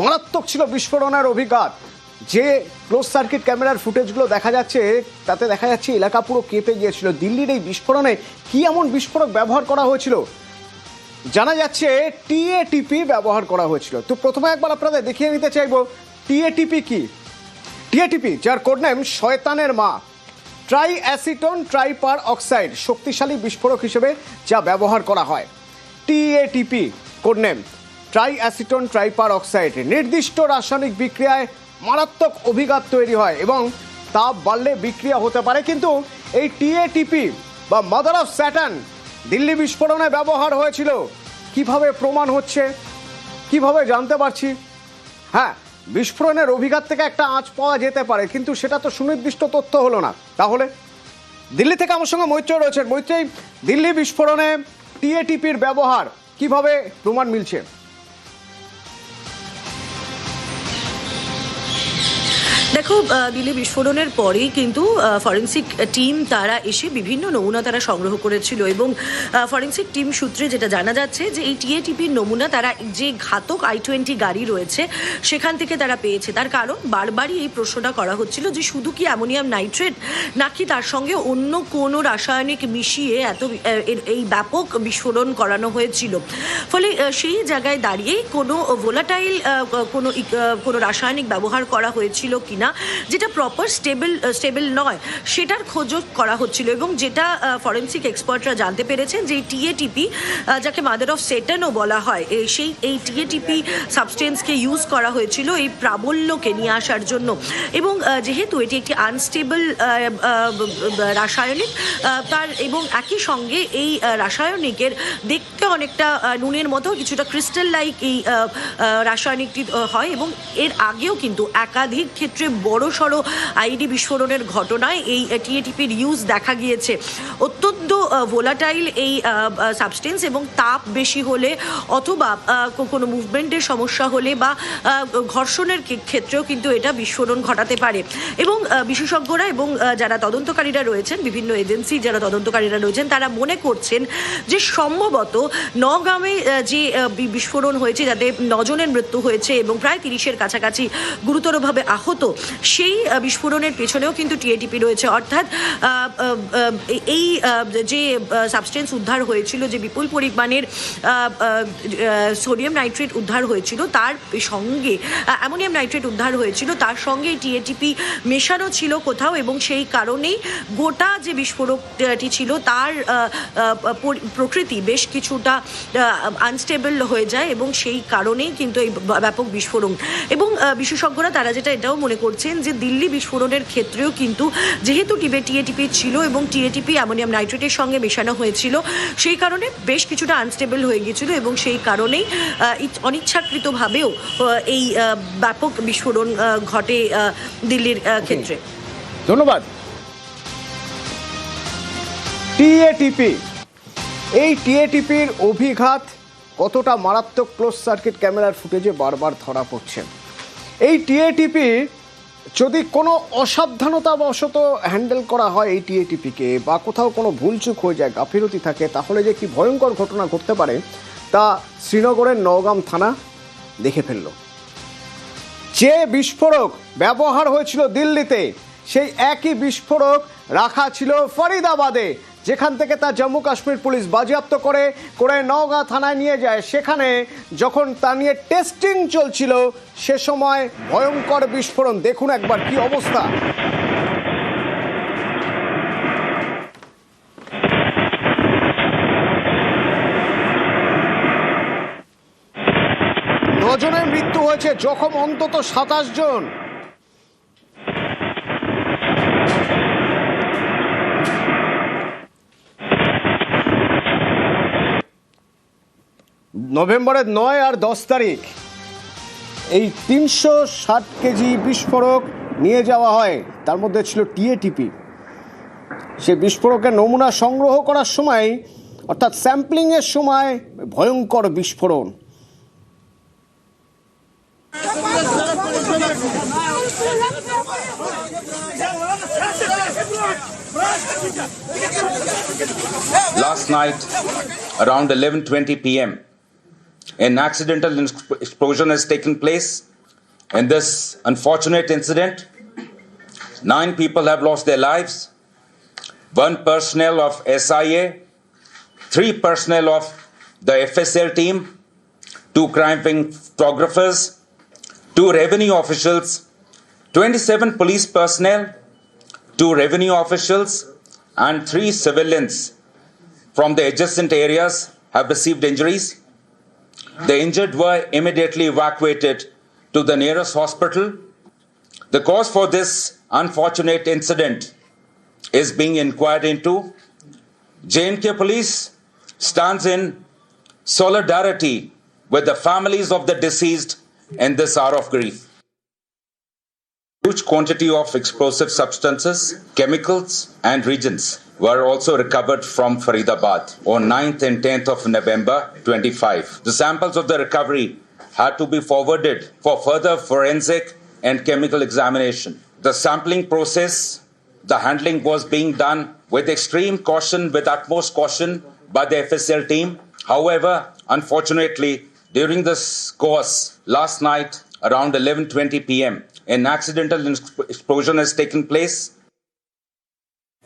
মারাত্মক ছিল বিস্ফোরণের অভিঘাত। যে ক্লোজ সার্কিট ক্যামেরার ফুটেজগুলো দেখা যাচ্ছে, তাতে দেখা যাচ্ছে এলাকা পুরো কেঁপে গিয়েছিল। দিল্লির এই বিস্ফোরণে কি এমন বিস্ফোরক ব্যবহার করা হয়েছিল? জানা যাচ্ছে টিএটিপি ব্যবহার করা হয়েছিল। তো প্রথমে একবার আপনাদের দেখিয়ে নিতে চাইব টিএটিপি কি? টিএটিপি যার কোড নেম শয়তানের মা। ট্রাই অ্যাসিটন ট্রাইপার অক্সাইড শক্তিশালী বিস্ফোরক হিসেবে যা ব্যবহার করা হয়। TATP code name triacetone triperoxide নির্দিষ্ট রাসায়নিক বিক্রিয়ায় মারাত্মক অভিঘাত তৈরি হয় এবং তাপ বাড়লে বিক্রিয়া হতে পারে। কিন্তু এই টিএটিপি বা মাদার অফ স্যাটান দিল্লি বিস্ফোরণে ব্যবহার হয়েছিল। কীভাবে প্রমাণ হচ্ছে? কীভাবে জানতে পারছি? হ্যাঁ বিস্ফোরণের অভিঘাত থেকে একটা আঁচ পাওয়া যেতে পারে, কিন্তু সেটা তো সুনির্দিষ্ট তথ্য হলো না। তাহলে দিল্লি থেকে আমার সঙ্গে মৈত্রী রয়েছেন। মৈত্রী দিল্লি বিস্ফোরণে টিএটিপির ব্যবহার কীভাবে প্রমাণ মিলছে? দেখো দিল্লি বিস্ফোরণের পরেই কিন্তু ফরেন্সিক টিম তারা এসে বিভিন্ন নমুনা তারা সংগ্রহ করেছিল এবং ফরেন্সিক টিম সূত্রে যেটা জানা যাচ্ছে যে এই টিএটিপির নমুনা তারা যে ঘাতক আই টোয়েন্টি গাড়ি রয়েছে, সেখান থেকে তারা পেয়েছে। তার কারণ বারবারই এই প্রশ্নটা করা হচ্ছিল যে শুধু কি অ্যামোনিয়াম নাইট্রেট, নাকি তার সঙ্গে অন্য কোনো রাসায়নিক মিশিয়ে এত এই ব্যাপক বিস্ফোরণ করানো হয়েছিল? ফলে সেই জায়গায় দাঁড়িয়ে কোনো ভোলাটাইল কোনো কোনো রাসায়নিক ব্যবহার করা হয়েছিল কিনা যেটা প্রপার স্টেবল স্টেবল নয়, সেটার খোঁজ করা হচ্ছিল এবং যেটা ফরেন্সিক এক্সপার্টরা জানতে পেরেছেন যে টিএটিপি যাকে মাদার অফ সেটানও বলা হয় সেই, এই টিএটিপি সাবস্টেন্সকে ইউজ করা হয়েছিল এই প্রাবল্যকে নিয়ে আসার জন্য। এবং যেহেতু এটি একটি আনস্টেবল রাসায়নিক তার এবং একই সঙ্গে এই রাসায়নিকের দেখতে অনেকটা নুনের মতো, কিছুটা ক্রিস্টাল লাইক এই রাসায়নিকটি হয় এবং এর আগেও কিন্তু একাধিক ক্ষেত্রে বড় সড়ো আইডি বিস্ফোরণের ঘটনায় এই টিএটিপির ইউজ দেখা গিয়েছে। অত্যন্ত ভোলাটাইল এই সাবস্টেন্স এবং তাপ বেশি হলে অথবা কোনো মুভমেন্টের সমস্যা হলে বা ঘর্ষণের ক্ষেত্রেও কিন্তু এটা বিস্ফোরণ ঘটাতে পারে। এবং বিশেষজ্ঞরা এবং যারা তদন্তকারীরা রয়েছেন, বিভিন্ন এজেন্সি যারা তদন্তকারীরা রয়েছেন, তারা মনে করছেন যে সম্ভবত নগামে যে বিস্ফোরণ হয়েছে, যাতে নজনের মৃত্যু হয়েছে এবং প্রায় তিরিশের কাছাকাছি গুরুতরভাবে আহত সেই বিস্ফোরণের পেছনেও কিন্তু টিএটিপি রয়েছে। অর্থাৎ এই যে সাবস্টেন্স উদ্ধার হয়েছিল, যে বিপুল পরিমাণের সোডিয়াম নাইট্রেট উদ্ধার হয়েছিল, তার সঙ্গে অ্যামোনিয়াম নাইট্রেট উদ্ধার হয়েছিল, তার সঙ্গে টিএটিপি মেশানো ছিল কোথাও এবং সেই কারণেই গোটা যে বিস্ফোরকটি ছিল, তার প্রকৃতি বেশ কিছুটা আনস্টেবল হয়ে যায় এবং সেই কারণেই কিন্তু এই ব্যাপক বিস্ফোরণ। এবং বিশেষজ্ঞরা তারা যেটা এটাও মনে করছেন যে দিল্লি বিস্ফোরণের ক্ষেত্রেও কিন্তু যেহেতু টিবে টিএটিপি ছিল এবং টিএটিপি অ্যামোনিয়াম নাইট্রেটের সঙ্গে মেশানো হয়েছিল, সেই কারণে বেশ কিছুটা আনস্টেবল হয়ে গিয়েছিল এবং সেই কারণেই অনিচ্ছাকৃতভাবেও এই ব্যাপক বিস্ফোরণ ঘটে দিল্লির ক্ষেত্রে। ধন্যবাদ। টিএটিপি। এই টিএটিপির অভিঘাত কতটা মারাত্মক ক্লোজ সার্কিট ক্যামেরার ফুটেজে বারবার ধরা পড়ছে? এই টিএটিপি যদি কোনো অসাবধানতাবশত হ্যান্ডেল করা হয় এই টিএটিপিকে বা কোথাও কোনো ভুলচুক হয়ে যায়, গাফিলতি থাকে, তাহলে যে কি ভয়ঙ্কর ঘটনা ঘটতে পারে তা শ্রীনগরের নওগাম থানা দেখে ফেলল। যে বিস্ফোরক ব্যবহার হয়েছিল দিল্লিতে, সেই একই বিস্ফোরক রাখা ছিল ফরিদাবাদে। যেখান থেকে তা জম্মু কাশ্মীর পুলিশ বাজেয়াপ্ত করে করে নওগাঁ থানায় নিয়ে যায়, সেখানে যখন তা নিয়ে টেস্টিং চলছিল, সে সময় ভয়ঙ্কর বিস্ফোরণ। দেখুন একবার কি অবস্থা। নজনের মৃত্যু হয়েছে জখম অন্তত সাতাশ জন। নভেম্বরের নয় আর দশ তারিখ। এই তিনশো ষাট কেজি বিস্ফোরক নিয়ে যাওয়া হয়। তার মধ্যে ছিল টিএটিপি। সে বিস্ফোরকের নমুনা সংগ্রহ করার সময় অর্থাৎ স্যাম্পলিংয়ের সময় ভয়ঙ্কর বিস্ফোরণ। Last night, around 11:20 p.m., an accidental explosion has taken place in this unfortunate incident. Nine people have lost their lives. One personnel of SIA, three personnel of the FSL team, two crime wing photographers, two revenue officials, 27 police personnel, two revenue officials, and three civilians from the adjacent areas have received injuries. The injured were immediately evacuated to the nearest hospital. The cause for this unfortunate incident is being inquired into. JNK Police stands in solidarity with the families of the deceased in this hour of grief. Huge quantity of explosive substances, chemicals, and reagents were also recovered from Faridabad on 9th and 10th of November 25. The samples of the recovery had to be forwarded for further forensic and chemical examination. The sampling process, the handling was being done with extreme caution, with utmost caution by the FSL team. However, unfortunately, during this course last night around 11:20 p.m., an accidental explosion has taken place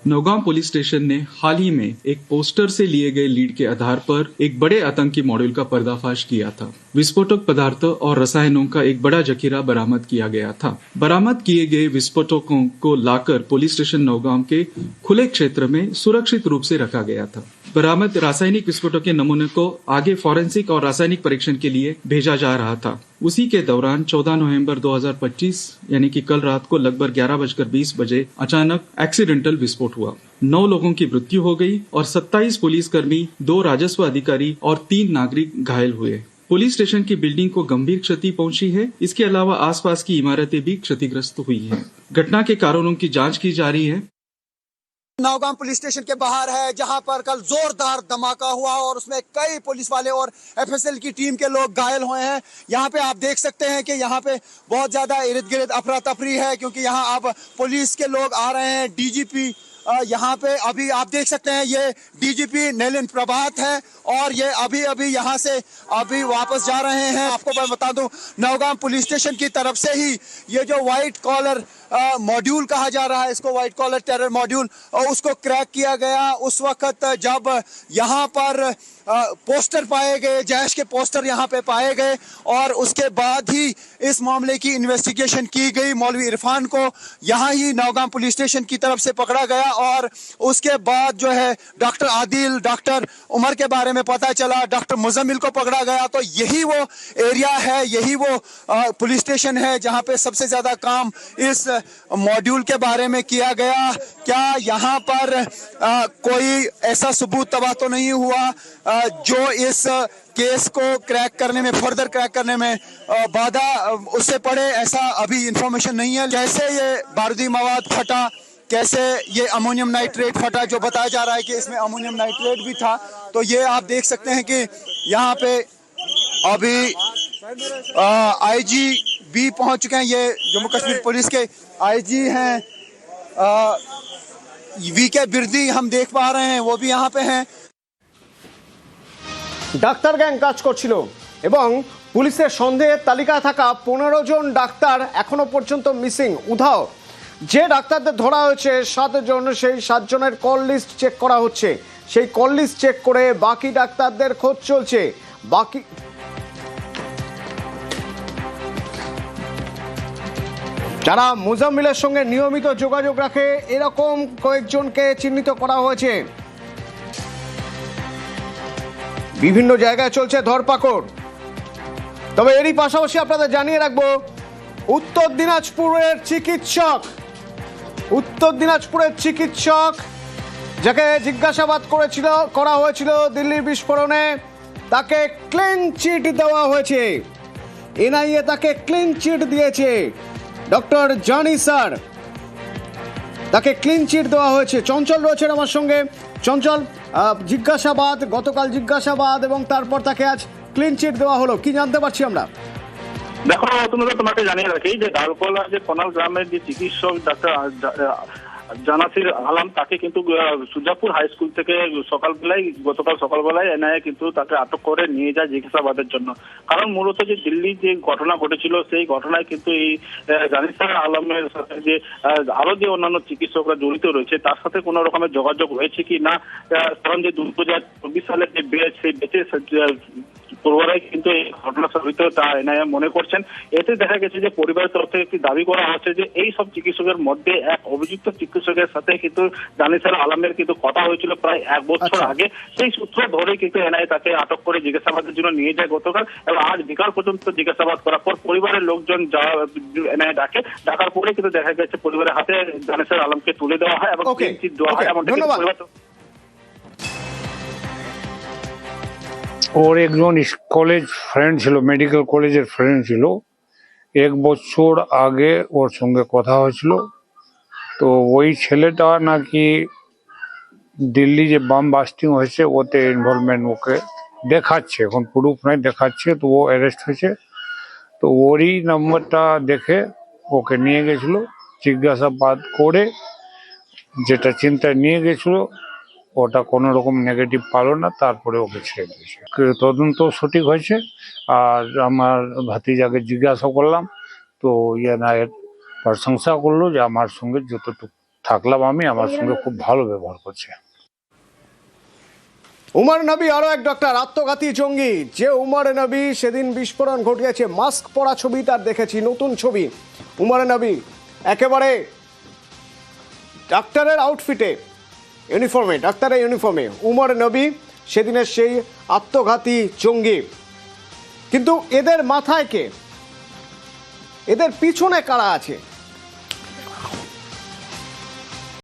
Nowgam police station ने हाल ही में एक poster से लिए गए lead के आधार पर एक बड़े आतंकी मॉड्यूल का पर्दाफाश किया था। विस्फोटक पदार्थों और रसायनों का एक बड़ा जखीरा बरामद किया गया था। बरामद किए गए विस्फोटकों को लाकर पुलिस स्टेशन नौगांव के खुले क्षेत्र में सुरक्षित रूप से रखा गया था। बरामद रासायनिक विस्फोटक के नमूने को आगे फॉरेंसिक और रासायनिक परीक्षण के लिए भेजा जा रहा था। उसी के दौरान 14 नवंबर 2025 यानी कि कल रात को लगभग ग्यारह बजकर बीस बजे, अचानक एक्सीडेंटल विस्फोट हुआ। नौ लोगों की मृत्यु हो गई और 27 पुलिसकर्मी, दो राजस्व अधिकारी और तीन नागरिक घायल हुए। पुलिस स्टेशन की बिल्डिंग को गंभीर क्षति पहुँची है। इसके अलावा आसपास की इमारतें भी क्षतिग्रस्त हुई हैं। घटना के कारणों की जाँच की जा रही है। नौगाम पुलिस स्टेशन के बाहर है, जहाँ पर कल जोरदार धमाका हुआ और उसमें कई पुलिस वाले और एफएसएल की टीम के लोग घायल हुए हैं। यहाँ पे आप देख सकते हैं कि यहाँ पे बहुत ज़्यादा इर्द गिर्द अफरा तफरी है, क्योंकि यहाँ अब पुलिस के लोग आ रहे हैं। डीजीपी यहाँ पे अभी आप देख सकते हैं, ये डीजीपी नलिन प्रभात है और ये अभी अभी यहाँ से अभी वापस जा रहे हैं। आपको मैं बता दूँ, नौगाम पुलिस स्टेशन की तरफ़ से ही ये जो व्हाइट कॉलर मॉड्यूल कहा जा रहा है इसको व्हाइट कॉलर टेरर मॉड्यूल उसको क्रैक किया गया उस वक्त जब यहाँ पर पोस्टर पाए गए जैश के पोस्टर यहाँ पे पाए गए, और उसके बाद ही इस मामले की इन्वेस्टिगेशन की गई। मौलवी इरफान को यहाँ ही नौगाम पुलिस स्टेशन की तरफ़ से पकड़ा गया, और उसके बाद जो है डॉक्टर आदिल, डॉक्टर उमर के बारे में पता चला, डॉक्टर मुजम्मिल को पकड़ा गया। तो यही वो एरिया है, यही वो पुलिस स्टेशन है जहाँ पे सबसे ज़्यादा काम इस मॉड्यूल के बारे में किया गया। क्या यहाँ पर अ, कोई ऐसा सबूत तबाह तो नहीं हुआ अ, जो इस केस को क्रैक करने में फर्दर क्रैक करने में बाधा उससे पड़े ऐसा अभी इंफॉर्मेशन नहीं है। कैसे ये बारूदी मवाद फटा? कैसे ये अमोनियम नाइट्रेट फटा? जो बताया जा रहा है कि इसमें अमोनियम नाइट्रेट भी था। तो ये आप देख सकते हैं कि यहाँ पे अभी आईजी भी पहुंच चुके हैं ये जम्मू कश्मीर पुलिस के आईजी हैं वी के बिरदी हम देख पा रहे हैं वो भी यहाँ पे हैं ডাক্তার গ্যাং কাজ করছিল এবং পুলিশের সন্দেহের তালিকায় থাকা পনেরো জন ডাক্তার এখনো পর্যন্ত মিসিং উধাও যে ডাক্তারদের ধরা হয়েছে সাতজন সেই সাতজনের কল লিস্ট চেক করা হচ্ছে সেই কল লিস্ট চেক করে বাকি ডাক্তারদের খোঁজ চলছে বাকি যারা মুজাম্মিলের সঙ্গে নিয়মিত যোগাযোগ রাখে, এরকম কয়েকজনকে চিহ্নিত করা হয়েছে। বিভিন্ন জায়গায় চলছে ধরপাকড়। তবে এরই পাশাপাশি আপনাদের জানিয়ে রাখব, উত্তর দিনাজপুরের চিকিৎসক, উত্তর দিনাজপুরের চিকিৎসক যাকে জিজ্ঞাসাবাদ করেছিল, করা হয়েছিল দিল্লির বিস্ফোরণে, তাকে ক্লিন চিট দেওয়া হয়েছে। এনআইএ তাকে ক্লিন চিট দিয়েছে। ডক্টর জানি স্যার। তাকে ক্লিন চিট দেওয়া হয়েছে। চঞ্চল রয়েছেন আমার সঙ্গে। চঞ্চল জিজ্ঞাসাবাদ, গতকাল জিজ্ঞাসাবাদ এবং তারপর তাকে আজ ক্লিন চিট দেওয়া হলো। কি জানতে পারছি আমরা? দেখো তোমাকে তোমাকে জানিয়ে রাখি যে ডালকোলা যে কোনাল গ্রামের যে চিকিৎসক ডাক্তার জানাসির আলম, তাকে কিন্তু সুজাপুর হাই স্কুল থেকে সকালবেলায়, গতকাল সকালবেলায় এনআইএ কিন্তু তাকে আটক করে নিয়ে যায় জিজ্ঞাসাবাদের জন্য। কারণ মূলত যে দিল্লি যে ঘটনা ঘটেছিল, সেই ঘটনায় কিন্তু এই জানিসার আলমের সাথে যে আরও যে অন্যান্য চিকিৎসকরা জড়িত রয়েছে, তার সাথে কোনো রকমের যোগাযোগ রয়েছে কি না কারণ যে দু হাজার চব্বিশ সালের যে বেচ সেই বেচে পূর্বরাই কিন্তু এই ঘটনার জড়িত তা এনআইএ মনে করছেন এতে দেখা গেছে যে পরিবারের তরফ থেকে একটি দাবি করা হচ্ছে যে এই সব চিকিৎসকের মধ্যে এক অভিযুক্ত চিকিৎসকের সাথে কিন্তু জানিসার আলমের কিন্তু কথা হয়েছিল প্রায় এক বছর আচ্ছা। আগে সেই সূত্র ধরে কিন্তু এনআইএ তাকে আটক করে জিজ্ঞাসাবাদের জন্য নিয়ে যায় গতকাল এবং আজ বিকাল পর্যন্ত জিজ্ঞাসাবাদ করার পর পরিবারের লোকজন যা এনআইএ ডাকে ডাকার পরে কিন্তু দেখা গেছে পরিবারের হাতে জানিসার আলমকে তুলে দেওয়া হয় এবং দেওয়া হয় এমনটা। পরিবার ওর একজন কলেজ ফ্রেন্ড ছিল মেডিকেল কলেজের ফ্রেন্ড ছিল। এক বছর আগে ওর সঙ্গে কথা হয়েছিল। তো ওই ছেলেটা নাকি দিল্লি যে বাম বাস্টিং হয়েছে, ওতে ইনভলভমেন্ট ওকে দেখাচ্ছে। এখন প্রুফ নাই, দেখাচ্ছে, তো ও অ্যারেস্ট হয়েছে। তো ওরই নাম্বারটা দেখে ওকে নিয়ে গেছিল, জিজ্ঞাসাবাদ করে যেটা চিন্তায় নিয়ে গেছিল ওটা কোনো রকম নেগেটিভ পালো না, তারপরে ওকে ছেড়ে দিয়েছে। তদন্ত সঠিক হয়েছে, আর আমার ভাতিজাকে জিজ্ঞাসা করলাম, তো ইয়ে না, এর প্রশংসা করল যে আমার সঙ্গে যতটুকু থাকলাম আমি, আমার সঙ্গে খুব ভালো ব্যবহার করছে। উমর নবী আরও এক ডক্টর আত্মঘাতী জঙ্গি। যে উমর নবী সেদিন বিস্ফোরণ ঘটিয়েছে, মাস্ক পরা ছবি তার দেখেছি, নতুন ছবি। উমর নবী, একেবারে ডাক্তারের আউটফিটে ইউনিফর্মে, ডাক্তারের ইউনিফর্মে। উমর নবী, সেদিনের সেই আত্মঘাতী জঙ্গি। কিন্তু এদের মাথায় কে? এদের পিছনে কারা আছে?